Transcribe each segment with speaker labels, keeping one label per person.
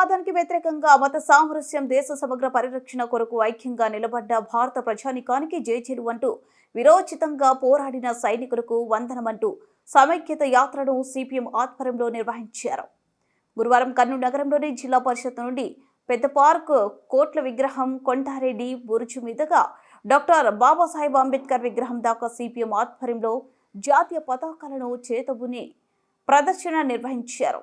Speaker 1: స్థానికంగా మత సామరస్యం దేశ సమగ్ర పరిరక్షణ కొరకు ఐక్యంగా నిలబడ్డ భారత ప్రజానికానికి జేజేలు అంటూ విరోచితంగా పోరాడిన సైనికులకు వందనమంటూ సమైక్యత యాత్రను సిపిఎం ఆధ్వర్యంలో నిర్వహించారు. గురువారం కర్నూలు నగరంలోని జిల్లా పరిషత్ నుండి పెద్ద పార్క్ కోట్ల విగ్రహం కొండారెడ్డి బురుజు మీదుగా డాక్టర్ బాబాసాహెబ్ అంబేద్కర్ విగ్రహం దాకా సిపిఎం ఆధ్వర్యంలో జాతీయ పతాకాలను చేతబుని ప్రదర్శన నిర్వహించారు.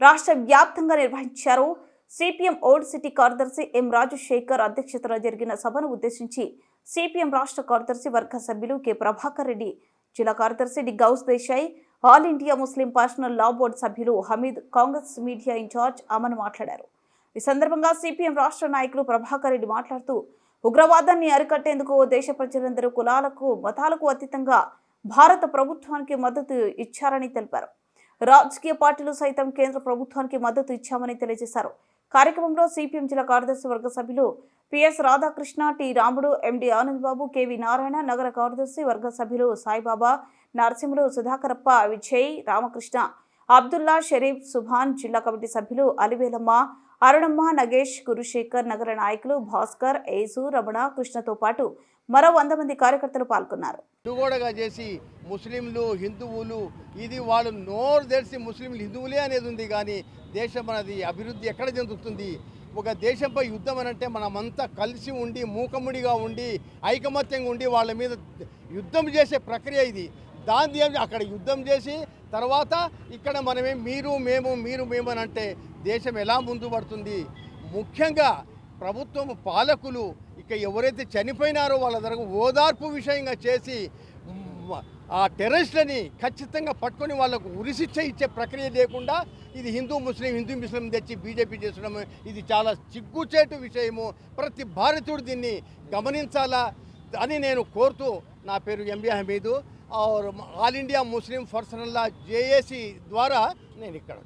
Speaker 1: రాష్ట్ర వ్యాప్తంగా నిర్వహించారు. సిపిఎం ఓల్డ్ సిటీ కార్యదర్శి ఎం రాజశేఖర్ అధ్యక్షతన జరిగిన సభను ఉద్దేశించి సిపిఎం రాష్ట్ర కార్యదర్శి వర్గ సభ్యులు కె. ప్రభాకర్ రెడ్డి జిల్లా కార్యదర్శి D. Gous Desai all India Muslim personal law board సభ్యులు Hameed Congress media incharge Aman మాట్లాడారు. ఈ సందర్భంగా సిపిఎం రాష్ట్ర నాయకులు ప్రభాకర్ రెడ్డి మాట్లాడుతూ ఉగ్రవాదాన్ని అరికట్టేందుకు దేశ ప్రజలందరూ కులాలకు మతాలకు అతీతంగా భారత ప్రభుత్వానికి మద్దతు ఇచ్చారని తెలిపారు. రాజకీయ పార్టీలు సైతం కేంద్ర ప్రభుత్వానికి మద్దతు ఇచ్చామని తెలియజేశారు. కార్యక్రమంలో సిపిఎం జిల్లా కార్యదర్శి వర్గ సభ్యులు పిఎస్ రాధాకృష్ణ టి రాముడు ఎండి ఆనందబాబు కెవి నారాయణ నగర కార్యదర్శి వర్గ సభ్యులు సాయిబాబా నరసింహులు సుధాకరప్ప విజయ్ రామకృష్ణ అబ్దుల్లా షరీఫ్ సుభాన్ జిల్లా కమిటీ సభ్యులు అలివేలమ్మ అరుణమ్మ నగేష్ గురుశేఖర్ నగర నాయకులు భాస్కర్ ఏసు రమణ కృష్ణతో పాటు మరో వంద మంది కార్యకర్తలు పాల్గొన్నారు.
Speaker 2: అడ్డుగోడగా చేసి ముస్లింలు హిందువులు ఇది వాళ్ళు నోరు తెరిచి ముస్లింలు హిందువులే అనేది ఉంది కానీ దేశం అనేది అభివృద్ధి ఎక్కడ చెందుతుంది? ఒక దేశంపై యుద్ధం అని అంటే మనమంతా కలిసి ఉండి మూకముడిగా ఉండి ఐకమత్యంగా ఉండి వాళ్ళ మీద యుద్ధం చేసే ప్రక్రియ ఇది. దాన్ని అక్కడ యుద్ధం చేసి తర్వాత ఇక్కడ మనమే మీరు మేము మీరు మేము అని అంటే దేశం ఎలా ముందు పడుతుంది? ముఖ్యంగా ప్రభుత్వం పాలకులు ఇక ఎవరైతే చనిపోయినారో వాళ్ళ దగ్గర ఓదార్పు విషయంగా చేసి ఆ టెర్రరిస్ట్లని ఖచ్చితంగా పట్టుకొని వాళ్ళకు ఉరిశిక్ష ఇచ్చే ప్రక్రియ లేకుండా ఇది హిందూ ముస్లిం హిందూ ముస్లిం తెచ్చి బీజేపీ చేసడం ఇది చాలా చిగ్గుచేటు విషయము. ప్రతి భారతీయుడు దీన్ని గమనించాలా అని నేను కోరుతూ నా పేరు MB Hameed. Are all India Muslim personal law JAC ద్వారా నేను ఇక్కడ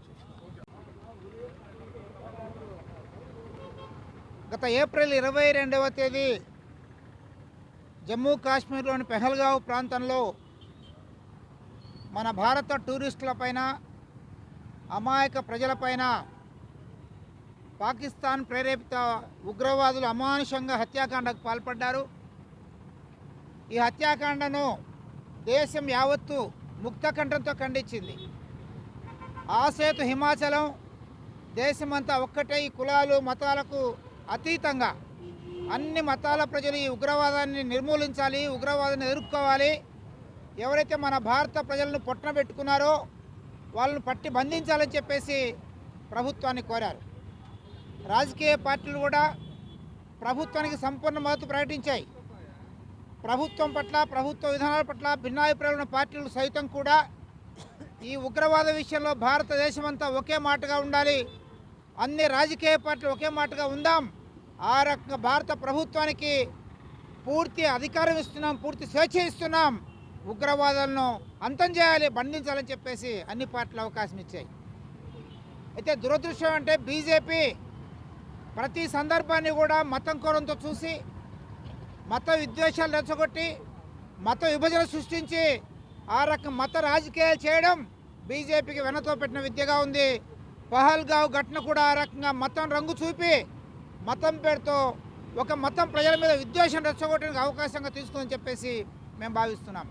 Speaker 3: గత ఏప్రిల్ ఇరవై రెండవ తేదీ జమ్మూ కాశ్మీర్లోని పెహల్గావ్ ప్రాంతంలో మన భారత టూరిస్టులపైన అమాయక ప్రజలపైన పాకిస్తాన్ ప్రేరేపిత ఉగ్రవాదులు అమానుషంగా హత్యాకాండకు పాల్పడ్డారు. ఈ హత్యాకాండను దేశం యావత్తు ముక్తకంఠంతో ఖండించింది. ఆసేతు హిమాచలం దేశమంతా ఒక్కటే ఈ కులాలు మతాలకు అతీతంగా అన్ని మతాల ప్రజలు ఈ ఉగ్రవాదాన్ని నిర్మూలించాలి ఉగ్రవాదాన్ని ఎదుర్కోవాలి. ఎవరైతే మన భారత ప్రజలను పొట్టన పెట్టుకున్నారో వాళ్ళను పట్టి బంధించాలని చెప్పేసి ప్రభుత్వాన్ని కోరారు. రాజకీయ పార్టీలు కూడా ప్రభుత్వానికి సంపూర్ణ మద్దతు ప్రకటించాయి. ప్రభుత్వం పట్ల ప్రభుత్వ విధానాల పట్ల భిన్నాభిప్రాయాలు ఉన్న పార్టీలు సైతం కూడా ఈ ఉగ్రవాద విషయంలో భారతదేశం అంతా ఒకే మాటగా ఉండాలి. అన్ని రాజకీయ పార్టీలు ఒకే మాటగా ఉందాం. ఆ రకంగా భారత ప్రభుత్వానికి పూర్తి అధికారం ఇస్తున్నాం పూర్తి స్వేచ్ఛ ఇస్తున్నాం. ఉగ్రవాదాలను అంతం చేయాలి బంధించాలని చెప్పేసి అన్ని పార్టీలు అవకాశం ఇచ్చాయి. అయితే దురదృష్టం అంటే బీజేపీ ప్రతి సందర్భాన్ని కూడా మతం కోరంతో చూసి మత విద్వేషాలు రెచ్చగొట్టి మత విభజన సృష్టించి ఆ రకం మత రాజకీయాలు చేయడం బీజేపీకి వెనతో పెట్టిన విద్యగా ఉంది. పహల్గావ్ ఘటన కూడా ఆ రకంగా మతం రంగు చూపి మతం పేరుతో ఒక మతం ప్రజల మీద విద్వేషం రెచ్చగొట్టడానికి అవకాశంగా తీసుకుందని చెప్పేసి మేము భావిస్తున్నాం.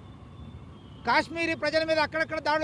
Speaker 3: కాశ్మీరీ ప్రజల మీద అక్కడక్కడ దాడులు